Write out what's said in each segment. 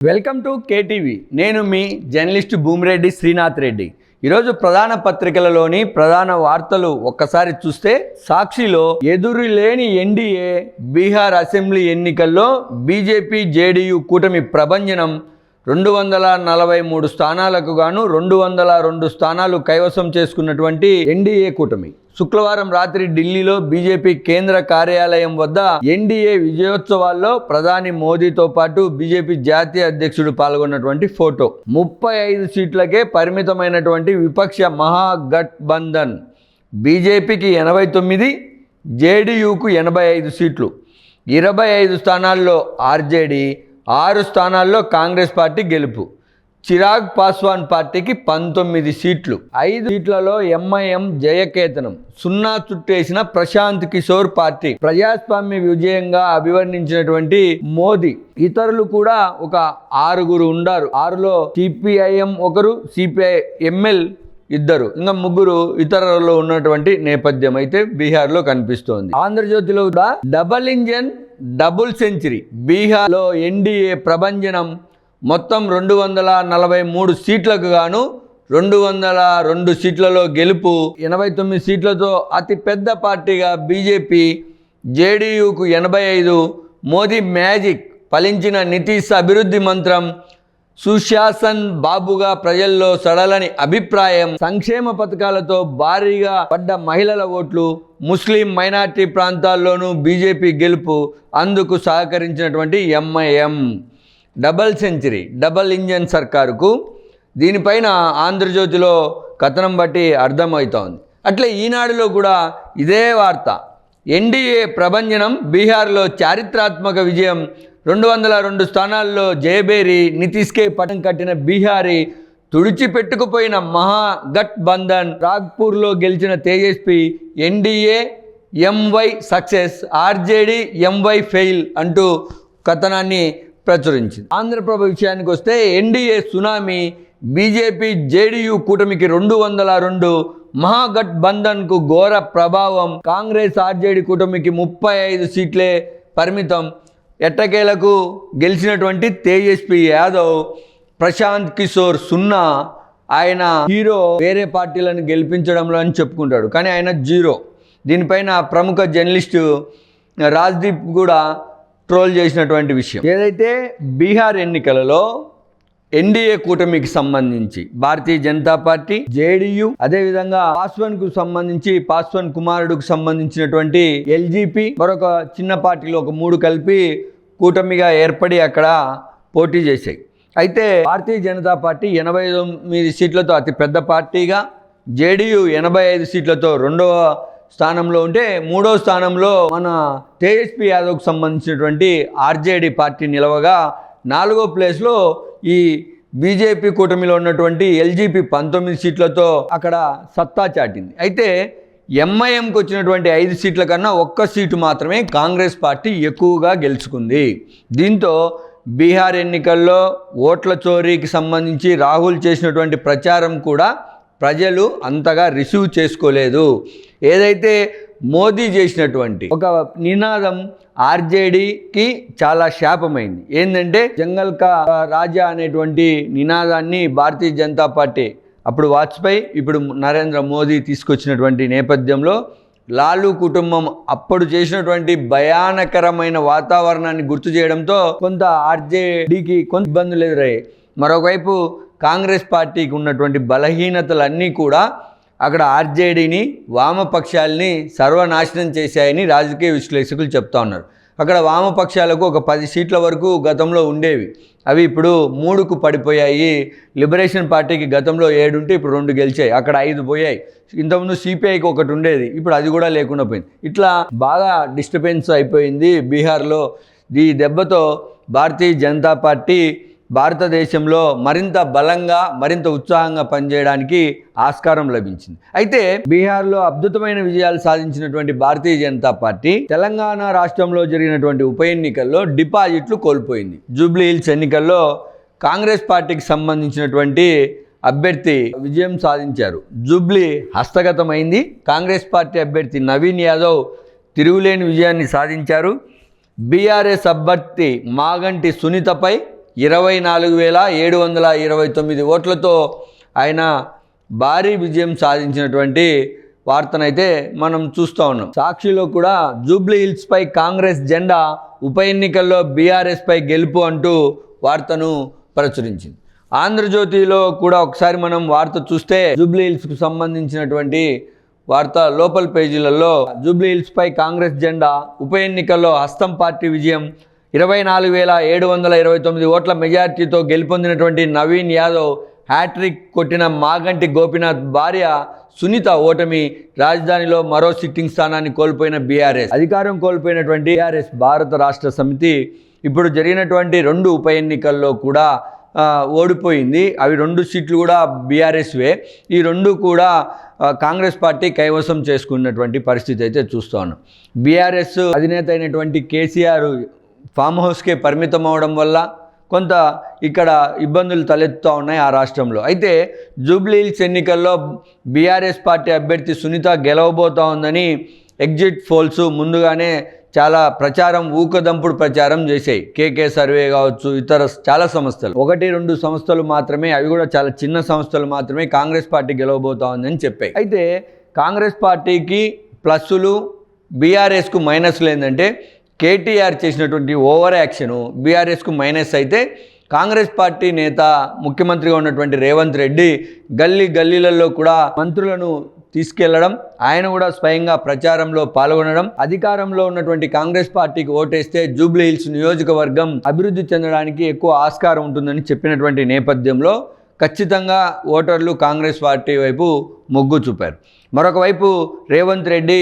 Welcome to KTV. నేను మీ journalist Bhumireddy Srinath Reddy. ఈరోజు ప్రధాన పత్రికలలోని ప్రధాన వార్తలు ఒక్కసారి చూస్తే సాక్షిలో ఎదురు లేని ఎన్డీఏ బీహార్ అసెంబ్లీ ఎన్నికల్లో బీజేపీ జేడీయూ కూటమి ప్రభంజనం రెండు వందల నలభై మూడు స్థానాలకు గాను రెండు వందల రెండు స్థానాలు కైవసం చేసుకున్నటువంటి ఎన్డీఏ కూటమి. శుక్రవారం రాత్రి ఢిల్లీలో బీజేపీ కేంద్ర కార్యాలయం వద్ద ఎన్డీఏ విజయోత్సవాల్లో ప్రధాని మోదీతో పాటు బీజేపీ జాతీయ అధ్యక్షుడు పాల్గొన్నటువంటి ఫోటో. ముప్పై ఐదు సీట్లకే పరిమితమైనటువంటి విపక్ష మహాగఠబంధన్. బీజేపీకి ఎనభై తొమ్మిది జేడీయూకు ఎనభై ఐదు సీట్లు. ఇరవై ఐదు స్థానాల్లో ఆర్జేడీ ఆరు స్థానాల్లో కాంగ్రెస్ పార్టీ గెలుపు. చిరాగ్ పాస్వాన్ పార్టీకి పంతొమ్మిది సీట్లు. ఐదు సీట్లలో ఎంఐఎం జయకేతనం. సున్నా చుట్టేసిన ప్రశాంత్ కిషోర్ పార్టీ. ప్రజాస్వామ్య విజయంగా అభివర్ణించినటువంటి మోదీ. ఇతరులు కూడా ఒక ఆరుగురు ఉండారు. ఆరులో సిపిఐఎం ఒకరు సిపిఐ ఎంఎల్ ఇద్దరు. ఇంకా ముగ్గురు ఇతరులలో ఉన్నటువంటి నేపథ్యం అయితే బీహార్లో కనిపిస్తోంది. ఆంధ్రజ్యోతిలో కూడా డబల్ ఇంజన్ డబుల్ సెంచరీ. బీహార్లో ఎన్డీఏ ప్రభంజనం మొత్తం రెండు వందల నలభై మూడు సీట్లకు గాను రెండు వందల రెండు సీట్లలో గెలుపు. ఎనభై తొమ్మిది సీట్లతో అతిపెద్ద పార్టీగా బీజేపీ జేడీయూకు ఎనభై ఐదు మోదీ మ్యాజిక్ ఫలించిన నితీష్ అభివృద్ధి మంత్రం సుశాసన్ బాబుగా ప్రజల్లో సడలని అభిప్రాయం. సంక్షేమ పథకాలతో భారీగా పడ్డ మహిళల ఓట్లు ముస్లిం మైనార్టీ ప్రాంతాల్లోనూ బీజేపీ గెలుపు అందుకు సహకరించినటువంటి MIM. Double century double engine సర్కారుకు దీనిపైన ఆంధ్రజ్యోతిలో కథనం బట్టి అర్థమవుతోంది. అట్లే ఈనాడులో కూడా ఇదే వార్త. ఎన్డీఏ ప్రభంజనం బీహార్లో చారిత్రాత్మక విజయం రెండు వందల రెండు స్థానాల్లో జయబేరి నితీష్కే పటం కట్టిన బీహారీ తుడిచిపెట్టుకుపోయిన మహాగఠ్ బంధన్ రాగ్పూర్లో గెలిచిన Tejashwi NDA MY success RJD MY fail అంటూ కథనాన్ని ప్రచురించింది. ఆంధ్రప్రభ విషయానికి వస్తే ఎన్డీఏ సునామీ బీజేపీ జేడీయూ కూటమికి రెండు వందల రెండు మహాగఠ్బంధన్కు ఘోర ప్రభావం కాంగ్రెస్ ఆర్జేడీ కూటమికి ముప్పై ఐదు సీట్లే పరిమితం. ఎట్టకేలకు గెలిచినటువంటి తేజస్వి యాదవ్ ప్రశాంత్ కిషోర్ సున్నా ఆయన హీరో వేరే పార్టీలను గెలిపించడంలో అని చెప్పుకుంటాడు. కానీ ఆయన జీరో. దీనిపైన ప్రముఖ జర్నలిస్టు రాజ్దీప్ కూడా ట్రోల్ చేసినటువంటి విషయం. ఏదైతే బీహార్ ఎన్నికలలో ఎన్డీఏ కూటమికి సంబంధించి భారతీయ జనతా పార్టీ జేడీయూ అదేవిధంగా పాస్వాన్కు సంబంధించి పాస్వాన్ కుమారుడుకు సంబంధించినటువంటి ఎల్జీపీ మరొక చిన్న పార్టీలు ఒక మూడు కలిపి కూటమిగా ఏర్పడి అక్కడ పోటీ చేశాయి. అయితే భారతీయ జనతా పార్టీ ఎనభై తొమ్మిది సీట్లతో అతి పెద్ద పార్టీగా జేడీయూ ఎనభై ఐదు సీట్లతో రెండవ స్థానంలో ఉంటే మూడో స్థానంలో మన తేజస్వి యాదవ్కు సంబంధించినటువంటి ఆర్జేడీ పార్టీ నిలవగా నాలుగో ప్లేస్లో ఈ బీజేపీ కూటమిలో ఉన్నటువంటి ఎల్జీపీ పంతొమ్మిది సీట్లతో అక్కడ సత్తా చాటింది. అయితే ఎంఐఎంకి వచ్చినటువంటి ఐదు సీట్ల కన్నా ఒక్క సీటు మాత్రమే కాంగ్రెస్ పార్టీ ఎక్కువగా గెలుచుకుంది. దీంతో బీహార్ ఎన్నికల్లో ఓట్ల చోరీకి సంబంధించి రాహుల్ చేసినటువంటి ప్రచారం కూడా ప్రజలు అంతగా రిసీవ్ చేసుకోలేదు. ఏదైతే మోదీ చేసినటువంటి ఒక నినాదం ఆర్జేడీకి చాలా శాపమైంది. ఏంటంటే జంగల్ కా రాజా అనేటువంటి నినాదాన్ని భారతీయ జనతా పార్టీ అప్పుడు వాజ్పేయి ఇప్పుడు నరేంద్ర మోదీ తీసుకొచ్చినటువంటి నేపథ్యంలో లాలు కుటుంబం అప్పుడు చేసినటువంటి భయానకరమైన వాతావరణాన్ని గుర్తు చేయడంతో కొంత ఆర్జేడీకి కొంత ఇబ్బందులు ఎదురయ్యాయి. మరోవైపు కాంగ్రెస్ పార్టీకి ఉన్నటువంటి బలహీనతలన్నీ కూడా అక్కడ ఆర్జేడీని వామపక్షాల్ని సర్వనాశనం చేశాయని రాజకీయ విశ్లేషకులు చెప్తా ఉన్నారు. అక్కడ వామపక్షాలకు ఒక పది సీట్ల వరకు గతంలో ఉండేవి. అవి ఇప్పుడు మూడుకు పడిపోయాయి. లిబరేషన్ పార్టీకి గతంలో ఏడుంటే ఇప్పుడు రెండు గెలిచాయి. అక్కడ ఐదు పోయాయి. ఇంతకుముందు సిపిఐకి ఒకటి ఉండేది. ఇప్పుడు అది కూడా లేకుండా పోయింది. ఇట్లా బాగా డిస్టర్బెన్స్ అయిపోయింది బీహార్లో. ఈ దెబ్బతో భారతీయ జనతా పార్టీ భారతదేశంలో మరింత బలంగా మరింత ఉత్సాహంగా పనిచేయడానికి ఆస్కారం లభించింది. అయితే బీహార్లో అద్భుతమైన విజయాలు సాధించినటువంటి భారతీయ జనతా పార్టీ తెలంగాణ రాష్ట్రంలో జరిగినటువంటి ఉప ఎన్నికల్లో డిపాజిట్లు కోల్పోయింది. జూబ్లీ హిల్స్ ఎన్నికల్లో కాంగ్రెస్ పార్టీకి సంబంధించినటువంటి అభ్యర్థి విజయం సాధించారు. జూబ్లీ హస్తగతమైంది. కాంగ్రెస్ పార్టీ అభ్యర్థి నవీన్ యాదవ్ తిరుగులేని విజయాన్ని సాధించారు. బీఆర్ఎస్ అభ్యర్థి మాగంటి సునీతపై ఇరవై నాలుగు వేల ఏడు వందల ఇరవై తొమ్మిది ఓట్లతో ఆయన భారీ విజయం సాధించినటువంటి వార్తనైతే మనం చూస్తూ ఉన్నాం. సాక్షిలో కూడా జూబ్లీ హిల్స్పై కాంగ్రెస్ జెండా ఉప ఎన్నికల్లో బీఆర్ఎస్పై గెలుపు అంటూ వార్తను ప్రచురించింది. ఆంధ్రజ్యోతిలో కూడా ఒకసారి మనం వార్త చూస్తే జూబ్లీ హిల్స్కు సంబంధించినటువంటి వార్త లోపల పేజీలలో జూబ్లీ హిల్స్పై కాంగ్రెస్ జెండా ఉప ఎన్నికల్లో హస్తం పార్టీ విజయం ఇరవై నాలుగు వేల ఏడు వందల ఇరవై తొమ్మిది ఓట్ల మెజార్టీతో గెలుపొందినటువంటి నవీన్ యాదవ్ హ్యాట్రిక్ కొట్టిన మాగంటి గోపీనాథ్ భార్య సునీత ఓటమి రాజధానిలో మరో సిట్టింగ్ స్థానాన్ని కోల్పోయిన బీఆర్ఎస్. అధికారం కోల్పోయినటువంటి బీఆర్ఎస్ భారత రాష్ట్ర సమితి ఇప్పుడు జరిగినటువంటి రెండు ఉప ఎన్నికల్లో కూడా ఓడిపోయింది. అవి రెండు సీట్లు కూడా బీఆర్ఎస్వే. ఈ రెండు కూడా కాంగ్రెస్ పార్టీ కైవసం చేసుకున్నటువంటి పరిస్థితి అయితే చూస్తాను బీఆర్ఎస్ అధినేత అయినటువంటి కేసీఆర్ ఫామ్ హౌస్కే పరిమితం అవడం వల్ల కొంత ఇక్కడ ఇబ్బందులు తలెత్తుతూ ఉన్నాయి ఆ రాష్ట్రంలో. అయితే జూబ్లీ హిల్స్ ఎన్నికల్లో బీఆర్ఎస్ పార్టీ అభ్యర్థి సునీత గెలవబోతా ఉందని ఎగ్జిట్ పోల్స్ ముందుగానే చాలా ప్రచారం ఊకదంపుడు ప్రచారం చేశాయి. కేకే సర్వే కావచ్చు ఇతర చాలా సంస్థలు. ఒకటి రెండు సంస్థలు మాత్రమే అవి కూడా చాలా చిన్న సంస్థలు మాత్రమే కాంగ్రెస్ పార్టీ గెలవబోతా ఉందని చెప్పాయి. అయితే కాంగ్రెస్ పార్టీకి ప్లస్సులు బీఆర్ఎస్కు మైనస్లు ఏంటంటే కేటీఆర్ చేసినటువంటి ఓవర్ యాక్షను బీఆర్ఎస్కు మైనస్ అయితే కాంగ్రెస్ పార్టీ నేత ముఖ్యమంత్రిగా ఉన్నటువంటి రేవంత్ రెడ్డి గల్లీ గల్లీలలో కూడా మంత్రులను తీసుకెళ్ళడం ఆయన కూడా స్వయంగా ప్రచారంలో పాల్గొనడం అధికారంలో ఉన్నటువంటి కాంగ్రెస్ పార్టీకి ఓటేస్తే జూబ్లీ హిల్స్ నియోజకవర్గం అభివృద్ధి చెందడానికి ఎక్కువ ఆస్కారం ఉంటుందని చెప్పినటువంటి నేపథ్యంలో ఖచ్చితంగా ఓటర్లు కాంగ్రెస్ పార్టీ వైపు మొగ్గు చూపారు. మరొకవైపు రేవంత్ రెడ్డి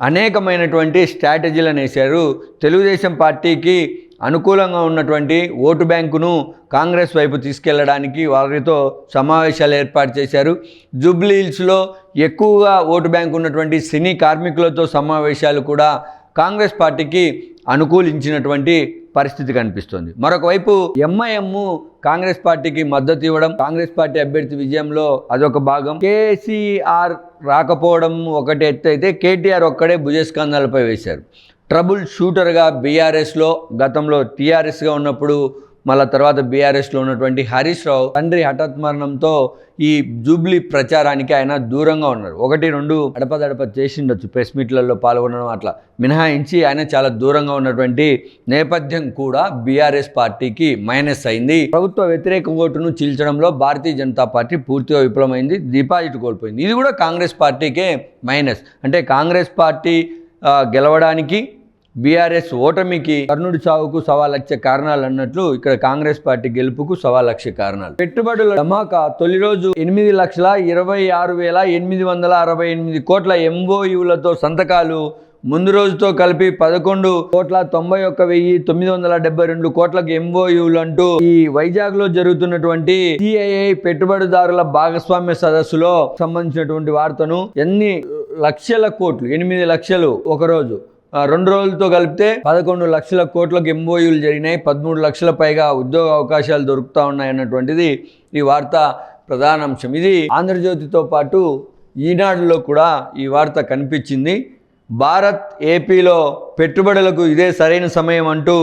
అనేకమైనటువంటి స్ట్రాటజీలను వేశారు. తెలుగుదేశం పార్టీకి అనుకూలంగా ఉన్నటువంటి ఓటు బ్యాంకును కాంగ్రెస్ వైపు తీసుకెళ్ళడానికి వారితో సమావేశాలు ఏర్పాటు చేశారు. జూబ్లీ హిల్స్లో ఎక్కువగా ఓటు బ్యాంక్ ఉన్నటువంటి సినీ కార్మికులతో సమావేశాలు కూడా కాంగ్రెస్ పార్టీకి అనుకూలించినటువంటి పరిస్థితి కనిపిస్తుంది. మరొకవైపు ఎంఐఎం కాంగ్రెస్ పార్టీకి మద్దతు ఇవ్వడం కాంగ్రెస్ పార్టీ అభ్యర్థి విజయంలో అదొక భాగం. కేసీఆర్ రాకపోవడం ఒకటి ఎత్తు అయితే కేటీఆర్ ఒక్కడే భుజస్కంధాలపై వేశారు. ట్రబుల్ షూటర్గా బీఆర్ఎస్లో గతంలో టీఆర్ఎస్గా ఉన్నప్పుడు మళ్ళా తర్వాత బీఆర్ఎస్లో ఉన్నటువంటి హరీష్ రావు తండ్రి హఠాత్ మరణంతో ఈ జూబ్లీ ప్రచారానికి ఆయన దూరంగా ఉన్నారు. ఒకటి రెండు అడపదడప చేసిండొచ్చు ప్రెస్ మీట్లలో పాల్గొనడం అట్లా. మినహాయించి ఆయన చాలా దూరంగా ఉన్నటువంటి నేపథ్యం కూడా బీఆర్ఎస్ పార్టీకి మైనస్ అయింది. ప్రభుత్వ వ్యతిరేక ఓటును చీల్చడంలో భారతీయ జనతా పార్టీ పూర్తిగా విఫలమైంది డిపాజిట్ కోల్పోయింది. ఇది కూడా కాంగ్రెస్ పార్టీకే మైనస్. అంటే కాంగ్రెస్ పార్టీ గెలవడానికి బీఆర్ఎస్ ఓటమికి కర్ణుడి చావుకు సవా లక్ష కారణాలు అన్నట్లు ఇక్కడ కాంగ్రెస్ పార్టీ గెలుపుకు సవా లక్ష కారణాలు. పెట్టుబడుల ధమాకా తొలి రోజు ఎనిమిది లక్షల ఇరవై ఆరు వేల ఎనిమిది వందల అరవై ఎనిమిది కోట్ల ఎంఓయులతో సంతకాలు. ముందు రోజుతో కలిపి పదకొండు కోట్ల తొంభై ఒక్క వెయ్యి తొమ్మిది వందల డెబ్బై రెండు కోట్లకు ఎంఓయూలు అంటూ ఈ వైజాగ్లో జరుగుతున్నటువంటి సిఐఐ పెట్టుబడిదారుల భాగస్వామ్య సదస్సులో సంబంధించినటువంటి వార్తను ఎన్ని లక్షల కోట్లు ఎనిమిది లక్షలు ఒక రోజు రెండు రోజులతో కలిపితే పదకొండు లక్షల కోట్లకు ఎంఓయూలు జరిగినాయి. పదమూడు లక్షల పైగా ఉద్యోగ అవకాశాలు దొరుకుతా ఉన్నాయి అన్నటువంటిది ఈ వార్త ప్రధాన అంశం. ఇది ఆంధ్రజ్యోతితో పాటు ఈనాడులో కూడా ఈ వార్త కనిపించింది. భారత్ ఏపీలో పెట్టుబడులకు ఇదే సరైన సమయం అంటూ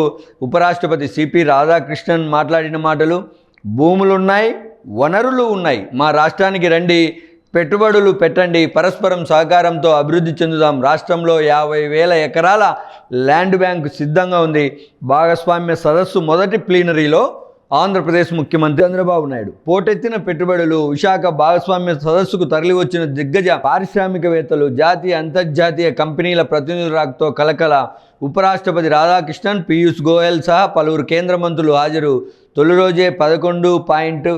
ఉపరాష్ట్రపతి సిపి రాధాకృష్ణన్ మాట్లాడిన మాటలు భూములున్నాయి వనరులు ఉన్నాయి. మా రాష్ట్రానికి రండి పెట్టుబడులు పెట్టండి. పరస్పరం సహకారంతో అభివృద్ధి చెందుదాం. రాష్ట్రంలో యాభై వేల ఎకరాల ల్యాండ్ బ్యాంక్ సిద్ధంగా ఉంది. భాగస్వామ్య సదస్సు మొదటి ప్లీనరీలో ఆంధ్రప్రదేశ్ ముఖ్యమంత్రి చంద్రబాబు నాయుడు. పోటెత్తిన పెట్టుబడులు విశాఖ భాగస్వామ్య సదస్సుకు తరలివచ్చిన దిగ్గజ పారిశ్రామికవేత్తలు జాతీయ అంతర్జాతీయ కంపెనీల ప్రతినిధుల రాకతో కలకల ఉపరాష్ట్రపతి రాధాకృష్ణన్ పీయూష్ గోయల్ సహా పలువురు కేంద్ర మంత్రులు హాజరు. తొలి రోజే పదకొండు పాయింట్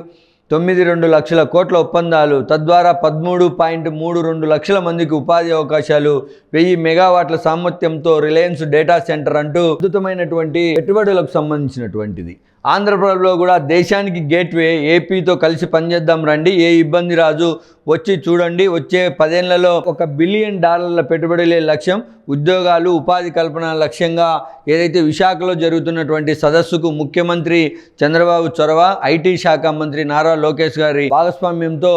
తొమ్మిది రెండు లక్షల కోట్ల ఒప్పందాలు. తద్వారా పదమూడు పాయింట్ మూడు రెండు లక్షల మందికి ఉపాధి అవకాశాలు వెయ్యి మెగావాట్ల సామర్థ్యంతో రిలయన్స్ డేటా సెంటర్ అంటూ అద్భుతమైనటువంటి పెట్టుబడులకు సంబంధించినటువంటిది. ఆంధ్రప్రదేశ్లో కూడా దేశానికి గేట్వే ఏపీతో కలిసి పనిచేద్దాం రండి ఏ ఇబ్బంది రాజు వచ్చి చూడండి వచ్చే పదేళ్ళలో ఒక బిలియన్ డాలర్ల పెట్టుబడులే లక్ష్యం ఉద్యోగాలు ఉపాధి కల్పన లక్ష్యంగా ఏదైతే విశాఖలో జరుగుతున్నటువంటి సదస్సుకు ముఖ్యమంత్రి చంద్రబాబు చొరవ ఐటీ శాఖ మంత్రి నారా లోకేష్ గారి భాగస్వామ్యంతో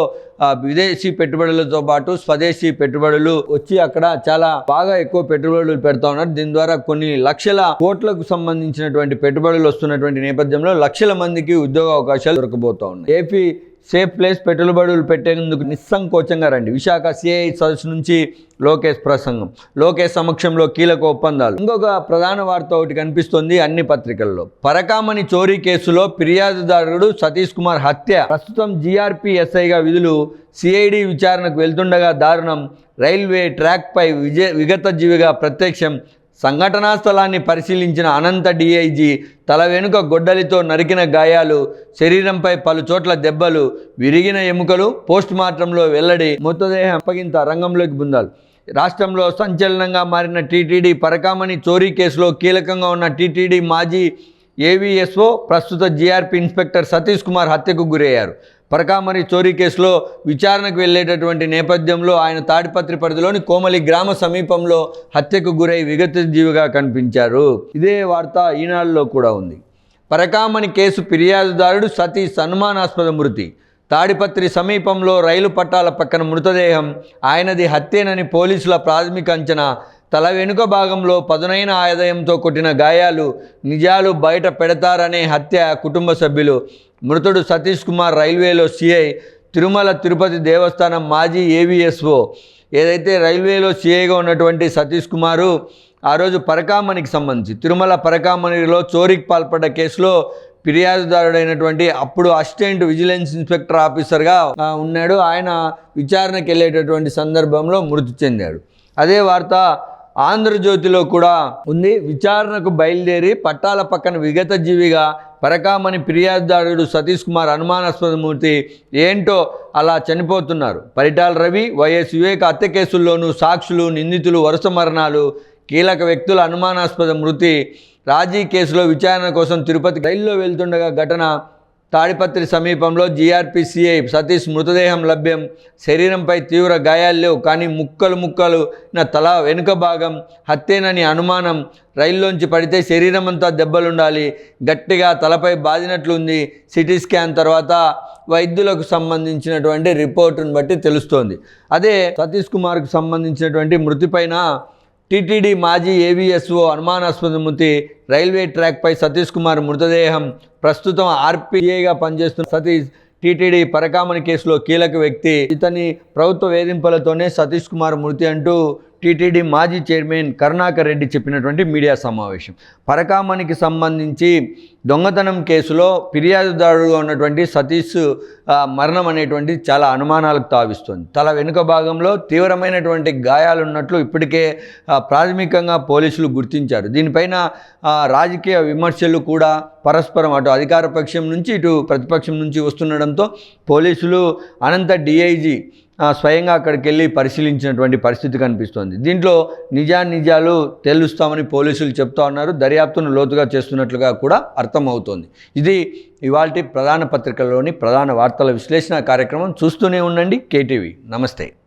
విదేశీ పెట్టుబడులతో పాటు స్వదేశీ పెట్టుబడులు వచ్చి అక్కడ చాలా బాగా ఎక్కువ పెట్టుబడులు పెడతా ఉన్నారు. దీని ద్వారా కొన్ని లక్షల కోట్లకు సంబంధించినటువంటి పెట్టుబడులు వస్తున్నటువంటి నేపథ్యంలో లక్షల మందికి ఉద్యోగ అవకాశాలు దొరకబోతా ఉన్నాయి. ఏపీ సేఫ్ ప్లేస్ పెట్టుబడులు పెట్టేందుకు నిస్సంకోచంగా రండి. విశాఖ సిఐ సదస్సు నుంచి లోకేష్ ప్రసంగం. లోకేష్ సమక్షంలో కీలక ఒప్పందాలు. ఇంకొక ప్రధాన వార్త ఒకటి కనిపిస్తోంది అన్ని పత్రికల్లో. పరకామణి చోరీ కేసులో ఫిర్యాదుదారుడు సతీష్ కుమార్ హత్య. ప్రస్తుతం జీఆర్పీ ఎస్ఐగా విధులు సిఐడి విచారణకు వెళ్తుండగా దారుణం. రైల్వే ట్రాక్పై విజయ విగత జీవిగా ప్రత్యక్షం సంఘటనా స్థలాన్ని పరిశీలించిన అనంత డిఐజీ తల వెనుక గొడ్డలితో నరికిన గాయాలు శరీరంపై పలు చోట్ల దెబ్బలు విరిగిన ఎముకలు పోస్ట్ మార్టంలో వెల్లడి మృతదేహం అప్పగింత రంగంలోకి బుందాలు. రాష్ట్రంలో సంచలనంగా మారిన టీటీడీ పరకామణి చోరీ కేసులో కీలకంగా ఉన్న టీటీడీ మాజీ ఏవీఎస్ఓ ప్రస్తుత జీఆర్పీ ఇన్స్పెక్టర్ సతీష్ కుమార్ హత్యకు గురయ్యారు. పరకామణి చోరీ కేసులో విచారణకు వెళ్ళేటటువంటి నేపథ్యంలో ఆయన తాడిపత్రి పరిధిలోని కోమలి గ్రామ సమీపంలో హత్యకు గురై విగత జీవిగా కనిపించారు. ఇదే వార్త ఈనాడులో కూడా ఉంది. పరకామణి కేసు ఫిర్యాదుదారుడు సతీ సన్మానాస్పద మృతి. తాడిపత్రి సమీపంలో రైలు పట్టాల పక్కన మృతదేహం ఆయనది హత్యేనని పోలీసుల ప్రాథమిక అంచనా తల వెనుక భాగంలో పదునైన ఆదాయంతో కొట్టిన గాయాలు నిజాలు బయట పెడతారనే హత్య కుటుంబ సభ్యులు. మృతుడు సతీష్ కుమార్ రైల్వేలో సిఐ తిరుమల తిరుపతి దేవస్థానం మాజీ ఏవిఎస్ఓ. ఏదైతే రైల్వేలో సిఐగా ఉన్నటువంటి సతీష్ కుమారు ఆ రోజు పరకామణికి సంబంధించి తిరుమల పరకామణిలో చోరీకి పాల్పడ్డ కేసులో ఫిర్యాదుదారుడైనటువంటి అప్పుడు అసిస్టెంట్ విజిలెన్స్ ఇన్స్పెక్టర్ ఆఫీసర్గా ఉన్నాడు. ఆయన విచారణకు వెళ్ళేటటువంటి సందర్భంలో మృతి చెందాడు. అదే వార్త ఆంధ్రజ్యోతిలో కూడా ఉంది. విచారణకు బయలుదేరి పట్టాల పక్కన విగత జీవిగా పరకామణి ఫిర్యాదుదారుడు సతీష్ కుమార్ అనుమానాస్పద మూర్తి ఏంటో అలా చనిపోతున్నారు. పరిటాల రవి వైఎస్ వివేక హత్య కేసుల్లోనూ సాక్షులు నిందితులు వరుస మరణాలు కీలక వ్యక్తుల అనుమానాస్పద మృతి రాజీ కేసులో విచారణ కోసం తిరుపతి రైల్లో వెళ్తుండగా ఘటన తాడిపత్రి సమీపంలో జీఆర్పీసీఐ సతీష్ మృతదేహం లభ్యం. శరీరంపై తీవ్ర గాయాలు లేవు. కానీ ముక్కలు ముక్కలు నా తల వెనుక భాగం హత్యేనని అనుమానం. రైల్లోంచి పడితే శరీరం అంతా దెబ్బలుండాలి. గట్టిగా తలపై బాదినట్లుంది సిటీ స్కాన్ తర్వాత వైద్యులకు సంబంధించినటువంటి రిపోర్టును బట్టి తెలుస్తోంది. అదే సతీష్ కుమార్కు సంబంధించినటువంటి మృతిపైన టీటీడీ మాజీ ఏవీఎస్ఓ అనుమానాస్పద మృతి రైల్వే ట్రాక్పై సతీష్ కుమార్ మృతదేహం ప్రస్తుతం ఆర్పీఐగా పనిచేస్తున్న సతీష్ టీటీడీ పరకామణి కేసులో కీలక వ్యక్తి. ఇతని ప్రభుత్వ వేధింపులతోనే సతీష్ కుమార్ మృతి అంటూ టీటీడీ మాజీ చైర్మన్ కరుణాకర్ రెడ్డి చెప్పినటువంటి మీడియా సమావేశం. పరకామణికి సంబంధించి దొంగతనం కేసులో ఫిర్యాదుదారుడుగా ఉన్నటువంటి సతీష్ మరణం అనేటువంటి చాలా అనుమానాలకు తావిస్తుంది. తల వెనుక భాగంలో తీవ్రమైనటువంటి గాయాలు ఉన్నట్లు ఇప్పటికే ప్రాథమికంగా పోలీసులు గుర్తించారు. దీనిపైన రాజకీయ విమర్శలు కూడా పరస్పరం అటు అధికార పక్షం నుంచి ఇటు ప్రతిపక్షం నుంచి వస్తుండడంతో పోలీసులు అనంత డిఐజీ స్వయంగా అక్కడికి వెళ్ళి పరిశీలించినటువంటి పరిస్థితి కనిపిస్తోంది. దీంట్లో నిజానిజాలు తెలుస్తామని పోలీసులు చెప్తా ఉన్నారు. దర్యాప్తును లోతుగా చేస్తున్నట్లుగా కూడా అర్థమవుతోంది. ఇది ఇవాల్టి ప్రధాన పత్రికల్లోని ప్రధాన వార్తల విశ్లేషణ కార్యక్రమం. చూస్తూనే ఉండండి. కేటీవీ. నమస్తే.